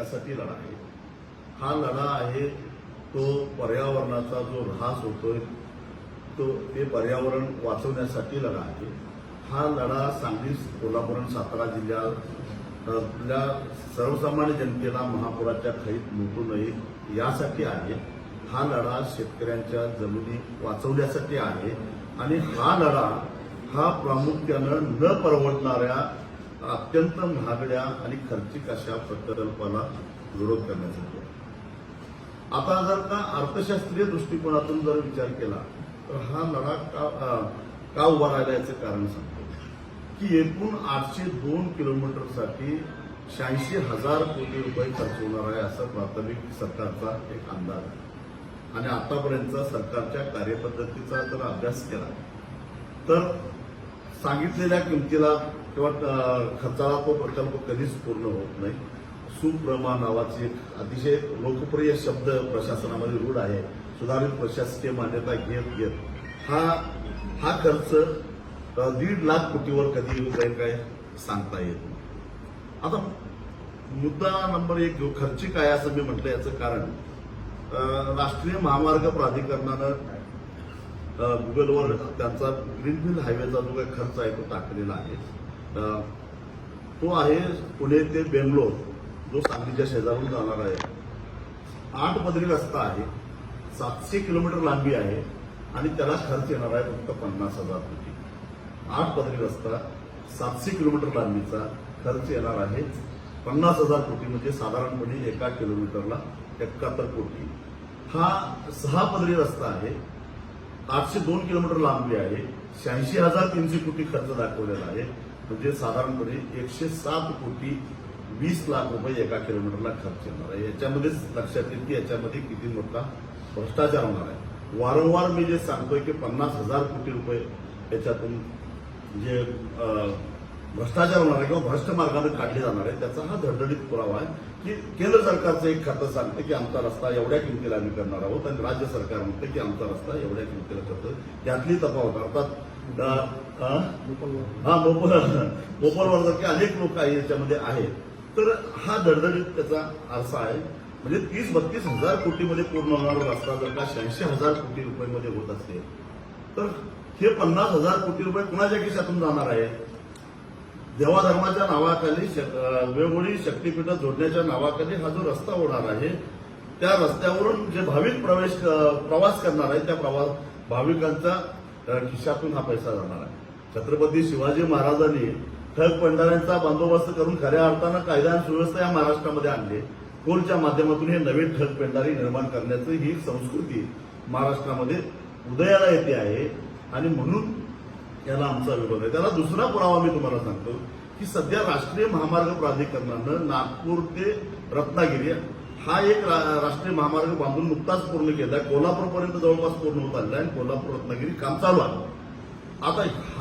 हक्कासाठी लढा आहे हा लढा आहे तो पर्यावरणाचा जो ऱ्हास होतोय तो ते पर्यावरण वाचवण्यासाठी लढा आहे. हा लढा सांगली कोल्हापूर आणि सातारा जिल्ह्यात आपल्या सर्वसामान्य जनतेला महापुराच्या खैत लुटू नये यासाठी आहे. हा लढा शेतकऱ्यांच्या जमिनी वाचवण्यासाठी आहे. आणि हा लढा हा प्रामुख्यानं न परवडणाऱ्या अत्यंत महागड्या आणि खर्चिक अशा प्रकल्पाला विरोध करण्यासाठी आता जर का अर्थशास्त्रीय दृष्टिकोनातून जर विचार केला तर हा लढा का का उभा राहिला याचं कारण सांगतो. की एकूण आठशे दोन किलोमीटरसाठी शहाऐंशी हजार कोटी रुपये खर्च होणार आहे असा प्राथमिक सरकारचा एक अंदाज आहे. आणि आतापर्यंतचा सरकारच्या कार्यपद्धतीचा जर अभ्यास केला तर सांगितलेल्या किमतीला किंवा खर्चाला तो प्रकल्प कधीच पूर्ण होत नाही. सुप्रमा नावाचे अतिशय लोकप्रिय शब्द प्रशासनामध्ये रूढ आहे. सुधारित प्रशासकीय मान्यता घेत घेत. हा हा खर्च दीड लाख कोटीवर कधी येऊ जाईल काय सांगता येत नाही. आता मुद्दा नंबर एक जो खर्चिक आहे असं मी म्हटलं याचं कारण राष्ट्रीय महामार्ग प्राधिकरणानं गुगलवर त्यांचा ग्रीनफील्ड हायवेचा जो काही खर्च आहे तो टाकलेला आहे. तो आहे पुणे ते बेंगलोर जो सांगलीच्या शेजारून जाणार आहे. आठ पदरी रस्ता आहे सातशे किलोमीटर लांबी आहे आणि त्याला खर्च येणार आहे फक्त पन्नास हजार कोटी आठ पदरी रस्ता सातशे किलोमीटर लांबीचा खर्च येणार आहे पन्नास हजार कोटी म्हणजे साधारणपणे एका किलोमीटरला एकाहत्तर कोटी. हा सहा पदरी रस्ता आहे आठशे दोन किलोमीटर लांबी आहे. शहाऐंशी हजार तीनशे कोटी खर्च दाखवलेला आहे. म्हणजे साधारणपणे एकशे सात कोटी वीस लाख रुपये एका किलोमीटरला खर्च येणार आहे. याच्यामध्येच लक्षात येईल की याच्यामध्ये किती मोठा भ्रष्टाचार होणार आहे. वारंवार मी जे सांगतोय की पन्नास हजार कोटी रुपये याच्यातून जे भ्रष्टाचार होणार आहे किंवा भ्रष्ट मार्गाने काढले जाणार आहे त्याचा हा धडधडीत पुरावा आहे की केंद्र सरकारचं एक खातं सांगतं की आमचा रस्ता एवढ्या किमतीला आम्ही करणार आहोत आणि राज्य सरकार म्हणतं की आमचा रस्ता एवढ्या किमतीला करतो त्यातली तफावत अर्थात हा मोपल मोपलवर अनेक लोक याच्यामध्ये आहेत तर हा धडधडीत त्याचा आरसा आहे. म्हणजे तीस बत्तीस हजार कोटीमध्ये पूर्ण होणारा रस्ता जर का शहाऐंशी हजार कोटी रुपयेमध्ये होत असेल तर हे पन्नास हजार कोटी रुपये कुणाच्या खिशातून जाणार आहे? देवाधर्माच्या नावाखाली वेगवेगळी शक्तीपीठं जोडण्याच्या नावाखाली हा जो रस्ता होणार आहे त्या रस्त्यावरून जे भाविक प्रवेश प्रवास करणार आहे त्या प्रवास भाविकांचा खिशातून हा पैसा जाणार आहे. छत्रपती शिवाजी महाराजांनी ठग पंढऱ्यांचा बंदोबस्त करून खऱ्या अर्थानं कायदा आणि सुव्यवस्था या महाराष्ट्रामध्ये आणली कोलच्या माध्यमातून हे नवीन ठग पेंढारी निर्माण करण्याची ही संस्कृती महाराष्ट्रामध्ये उदयाला येते आहे. आणि म्हणून याला आमचा विरोध आहे. त्याला दुसरा पुरावा मी तुम्हाला सांगतो की सध्या राष्ट्रीय महामार्ग प्राधिकरणानं नागपूर ते रत्नागिरी हा एक रा- राष्ट्रीय महामार्ग बांधून नुकताच पूर्ण केलाय. कोल्हापूरपर्यंत जवळपास पूर्ण होत आलेला आहे आणि कोल्हापूर रत्नागिरी काम चालू आहे. आता